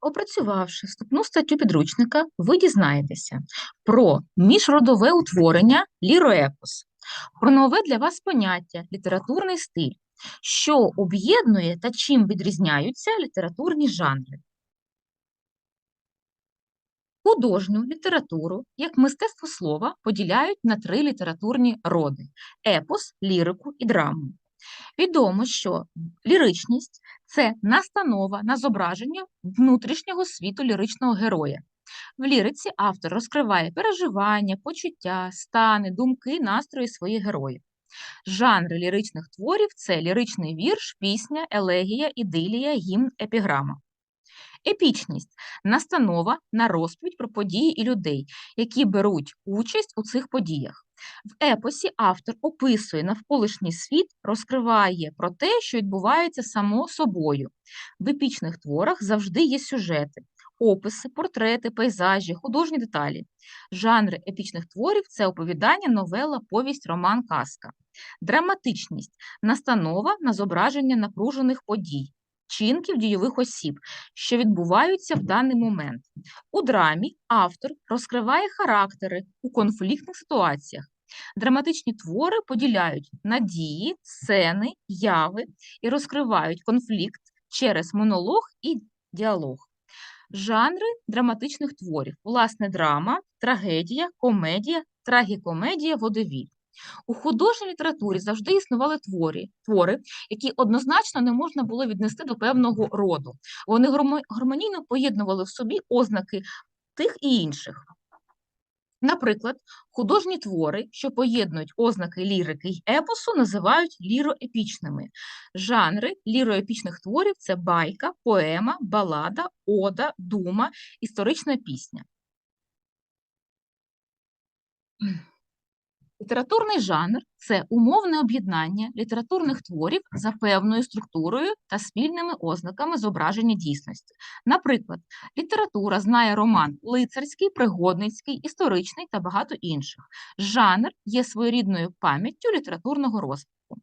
Опрацювавши вступну статтю підручника, ви дізнаєтеся про міжродове утворення ліроепос, про нове для вас поняття літературний стиль, що об'єднує та чим відрізняються літературні жанри. Художню літературу як мистецтво слова поділяють на три літературні роди епос, лірику і драму. Відомо, що ліричність це настанова на зображення внутрішнього світу ліричного героя. В ліриці автор розкриває переживання, почуття, стани, думки, настрої своїх героїв. Жанри ліричних творів це ліричний вірш, пісня, елегія, ідилія, гімн, епіграма. Епічність настанова на розповідь про події і людей, які беруть участь у цих подіях. В епосі автор описує навколишній світ, розкриває про те, що відбувається само собою. В епічних творах завжди є сюжети, описи, портрети, пейзажі, художні деталі. Жанри епічних творів це оповідання, новела, повість, роман, казка. Драматичність настанова на зображення напружених подій вчинків дійових осіб, що відбуваються в даний момент. У драмі автор розкриває характери у конфліктних ситуаціях. Драматичні твори поділяють надії, сцени, яви і розкривають конфлікт через монолог і діалог. Жанри драматичних творів: власне, драма, трагедія, комедія, трагікомедія, водовіль. У художній літературі завжди існували творі, твори, які однозначно не можна було віднести до певного роду. Вони гармонійно поєднували в собі ознаки тих і інших. Наприклад, художні твори, що поєднують ознаки лірики й епосу, називають ліроепічними. Жанри ліроепічних творів це байка, поема, балада, ода, дума, історична пісня. Літературний жанр це умовне об'єднання літературних творів за певною структурою та спільними ознаками зображення дійсності. Наприклад, література знає роман лицарський, пригодницький, історичний та багато інших. Жанр є своєрідною пам'яттю літературного розвитку.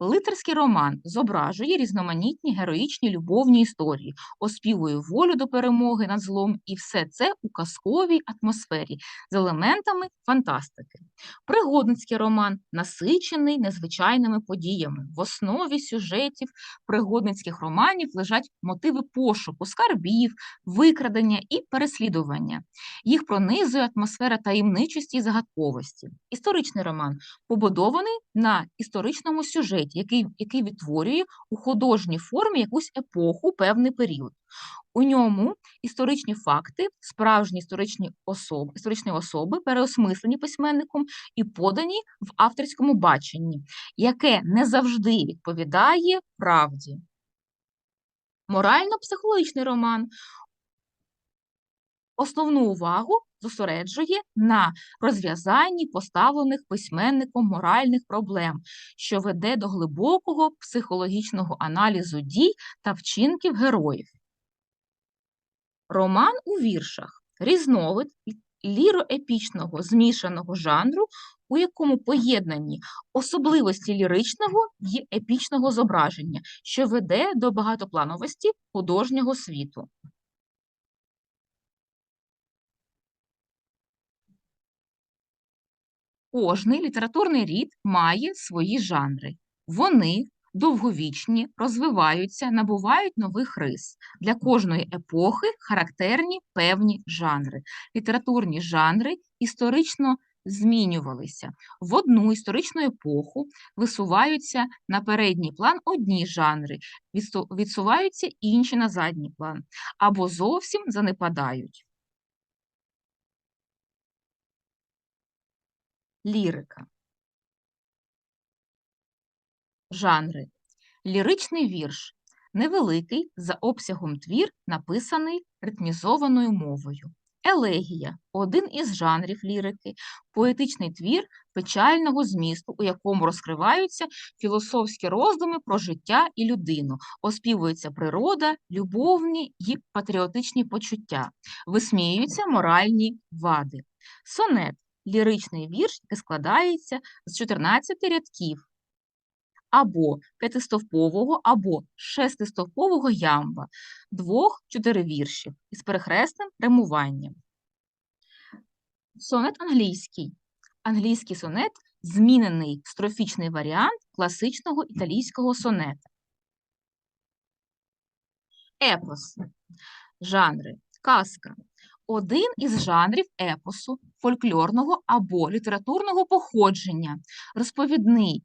Лицарський роман зображує різноманітні героїчні любовні історії, оспівує волю до перемоги над злом, і все це у казковій атмосфері з елементами фантастики. Пригодницький роман насичений незвичайними подіями. В основі сюжетів пригодницьких романів лежать мотиви пошуку, скарбів, викрадення і переслідування. Їх пронизує атмосфера таємничості і загадковості. Історичний роман побудований на історичному сюжеті який який відтворює у художній формі якусь епоху, певний період. У ньому історичні факти, справжні історичні особи, історичні особи переосмислені письменником і подані в авторському баченні, яке не завжди відповідає правді. Морально-психологічний роман. Основну увагу зосереджує на розв'язанні поставлених письменником моральних проблем, що веде до глибокого психологічного аналізу дій та вчинків героїв. Роман у віршах різновид ліроепічного змішаного жанру, у якому поєднані особливості ліричного і епічного зображення, що веде до багатоплановості художнього світу. Кожний літературний рід має свої жанри. Вони довговічні, розвиваються, набувають нових рис. Для кожної епохи характерні певні жанри. Літературні жанри історично змінювалися. В одну історичну епоху висуваються на передній план одні жанри, відсуваються інші на задній план, або зовсім занепадають. Лірика. Жанри. Ліричний вірш. Невеликий за обсягом твір, написаний ритмізованою мовою. Елегія один із жанрів лірики, поетичний твір печального змісту, у якому розкриваються філософські роздуми про життя і людину, оспівується природа, любовні і патріотичні почуття, висміюються моральні вади. Сонет ліричний вірш, який складається з 14 рядків. Або п'ятистовпового, або шестистовпового ямба, двох чотири віршів із перехресним римуванням. Сонет англійський. Англійський сонет змінений строфічний варіант класичного італійського сонета. Епос. Жанри. Казка. Один із жанрів епосу, фольклорного або літературного походження, розповідний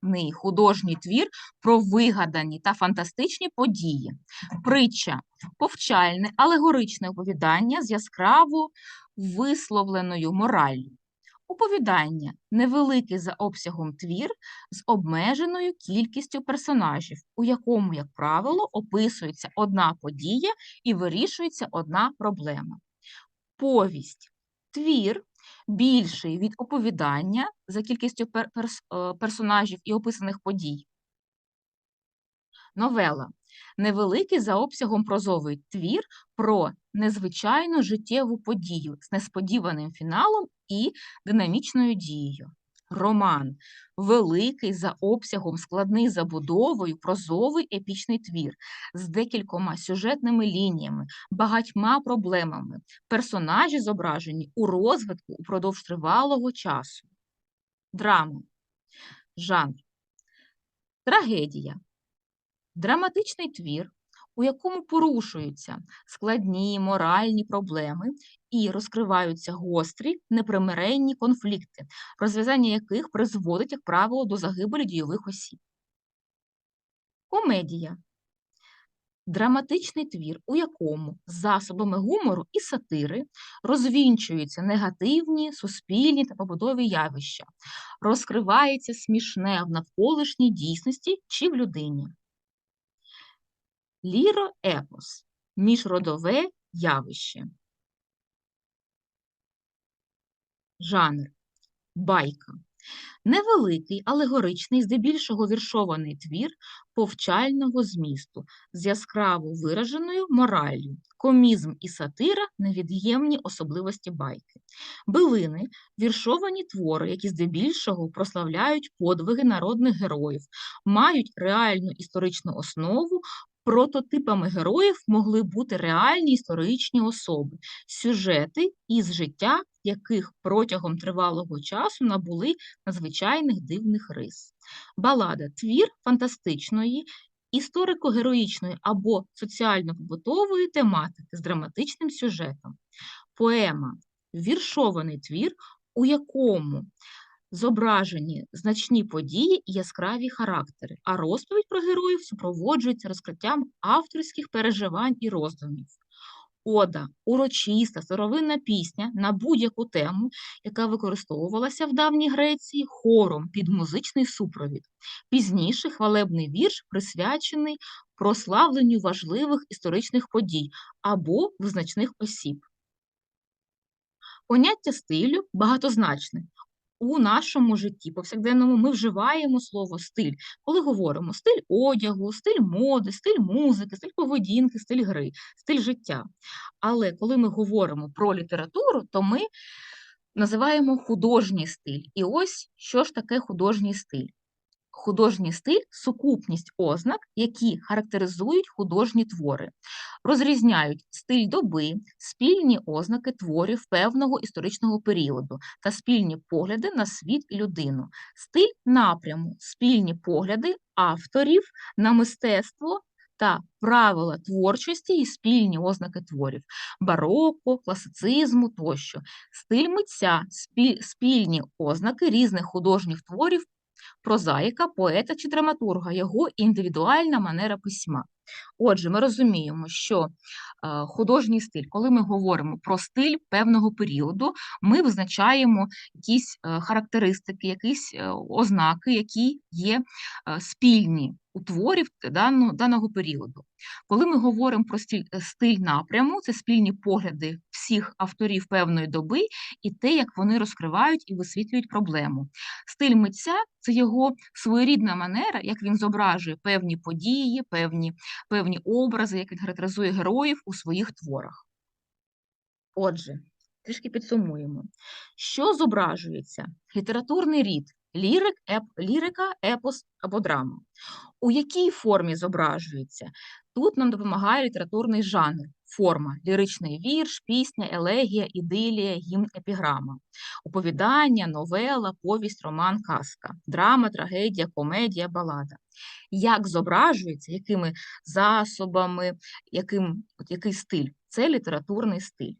сюжетний художній твір про вигадані та фантастичні події, притча, повчальне, алегоричне оповідання з яскраво висловленою мораллю. Оповідання невеликий за обсягом твір з обмеженою кількістю персонажів, у якому, як правило, описується одна подія і вирішується одна проблема. Повість твір більший від оповідання за кількістю перс персонажів і описаних подій. Новела невеликий за обсягом прозовий твір про незвичайну життєву подію з несподіваним фіналом і динамічною дією. Роман великий за обсягом складний забудовою, прозовий епічний твір з декількома сюжетними лініями, багатьма проблемами. Персонажі зображені у розвитку упродовж тривалого часу. Драма. Жанр. Трагедія. Драматичний твір, у якому порушуються складні моральні проблеми і розкриваються гострі непримиренні конфлікти, розв'язання яких призводить, як правило, до загибелі дійових осіб. Комедія драматичний твір, у якому засобами гумору і сатири розвінчуються негативні, суспільні та побудові явища, розкривається смішне в навколишній дійсності чи в людині. Ліроепос міжродове явище. Жанр байка. Невеликий, алегоричний, здебільшого віршований твір повчального змісту з яскраво вираженою мораллю, комізм і сатира невід'ємні особливості байки. Билини віршовані твори, які здебільшого прославляють подвиги народних героїв, мають реальну історичну основу, Прототипами героїв могли бути реальні історичні особи, сюжети із життя, яких протягом тривалого часу набули надзвичайних дивних рис. Балада твір фантастичної, історико-героїчної або соціально-побутової тематики з драматичним сюжетом. Поема віршований твір, у якому зображені значні події і яскраві характери, а розповідь про героїв супроводжується розкриттям авторських переживань і роздумів. Ода, урочиста, старовинна пісня на будь-яку тему, яка використовувалася в давній Греції хором під музичний супровід. Пізніше хвалебний вірш присвячений прославленню важливих історичних подій або визначних осіб. Поняття стилю багатозначне у нашому житті повсякденному ми вживаємо слово стиль, коли говоримо стиль одягу, стиль моди, стиль музики, стиль поведінки, стиль гри, стиль життя. Але коли ми говоримо про літературу, то ми називаємо художній стиль. І ось що ж таке художній стиль? Художній стиль сукупність ознак, які характеризують художні твори, розрізняють стиль доби, спільні ознаки творів певного історичного періоду та спільні погляди на світ і людину, стиль напряму, спільні погляди авторів на мистецтво. Та правила творчості і спільні ознаки творів, бароко, класицизму тощо, стиль митця, спільні ознаки різних художніх творів прозаїка, поета чи драматурга, його індивідуальна манера письма. Отже, ми розуміємо, що е, художній стиль, коли ми говоримо про стиль певного періоду, ми визначаємо якісь е, характеристики, якісь е, ознаки, які є спільні у творів даного, даного періоду. Коли ми говоримо про стиль, стиль напряму, це спільні погляди всіх авторів певної доби і те, як вони розкривають і висвітлюють проблему. Стиль митця це його своєрідна манера, як він зображує певні події, певні певні образи, як він характеризує героїв у своїх творах. Отже, трішки підсумуємо, що зображується літературний рід Лірик, еп, лірика, епос або драма. У якій формі зображується? Тут нам допомагає літературний жанр, форма, ліричний вірш, пісня, елегія, ідилія, гімн, епіграма, оповідання, новела, повість, роман, казка, драма, трагедія, комедія, балада. Як зображується, якими засобами, яким, от який стиль? Це літературний стиль.